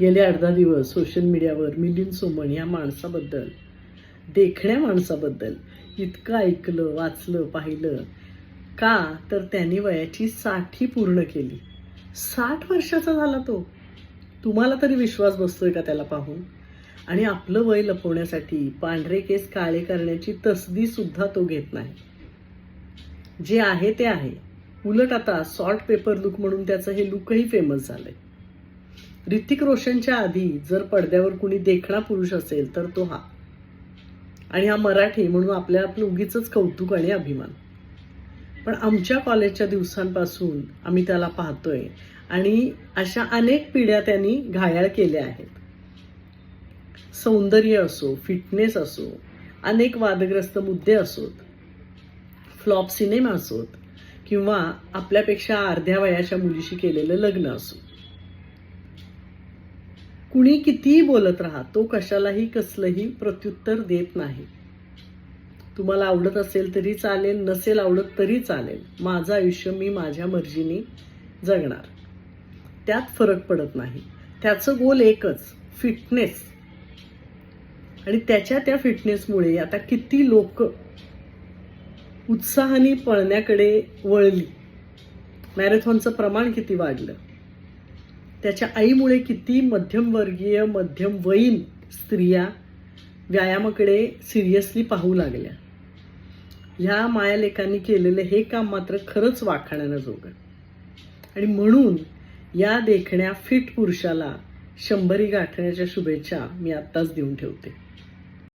गेले अर्धा दिवस सोशल मीडियावर मिलिंद सोमण या माणसाबद्दल देखण्या माणसाबद्दल इतकं ऐकलं वाचलं पाहिलं. का? तर त्याने वयाची साठी पूर्ण केली. साठ वर्षाचा झाला तो. तुम्हाला तरी विश्वास बसतोय का त्याला पाहून? आणि आपलं वय लपवण्यासाठी पांढरे केस काळे करण्याची तसदी सुद्धा तो घेत नाही. जे आहे ते आहे. उलट आता सॉल्ट पेपर लुक म्हणून त्याचं हे लुकही फेमस झालंय. ऋतिक रोशनच्या आधी जर पडद्यावर कुणी देखणा पुरुष असेल तर तो हा. आणि हा मराठी म्हणून आपल्या आपलं उगीच कौतुक आणि अभिमान. पण आमच्या कॉलेजच्या दिवसांपासून आम्ही त्याला पाहतोय आणि अशा अनेक पिढ्या त्यांनी घायाळ केल्या आहेत. सौंदर्य असो फिटनेस असो अनेक वादग्रस्त मुद्दे असोत फ्लॉप सिनेमा असोत किंवा आपल्यापेक्षा अर्ध्या वयाच्या मुलीशी केलेलं लग्न असो कुणी कितीही बोलत राहा तो कशालाही कसलंही प्रत्युत्तर देत नाही. तुम्हाला आवडत असेल तरी चालेल नसेल आवडत तरी चालेल. माझं आयुष्य मी माझ्या मर्जीने जगणार. त्यात फरक पडत नाही. त्याचं गोल एकच फिटनेस. आणि त्याच्या त्या फिटनेसमुळे आता किती लोक उत्साहाने पळण्याकडे वळली. मॅरेथॉनचं प्रमाण किती वाढलं? त्याच्या आईमुळे किती मध्यमवर्गीय मध्यमवयीन स्त्रिया व्यायामाकडे सिरियसली पाहू लागल्या. ह्या मायालेखांनी केलेलं हे काम मात्र खरंच वाखाणण्याजोगं आणि म्हणून या देखण्या फिट पुरुषाला शंभरी गाठण्याच्या शुभेच्छा मी आत्ताच देऊन ठेवते.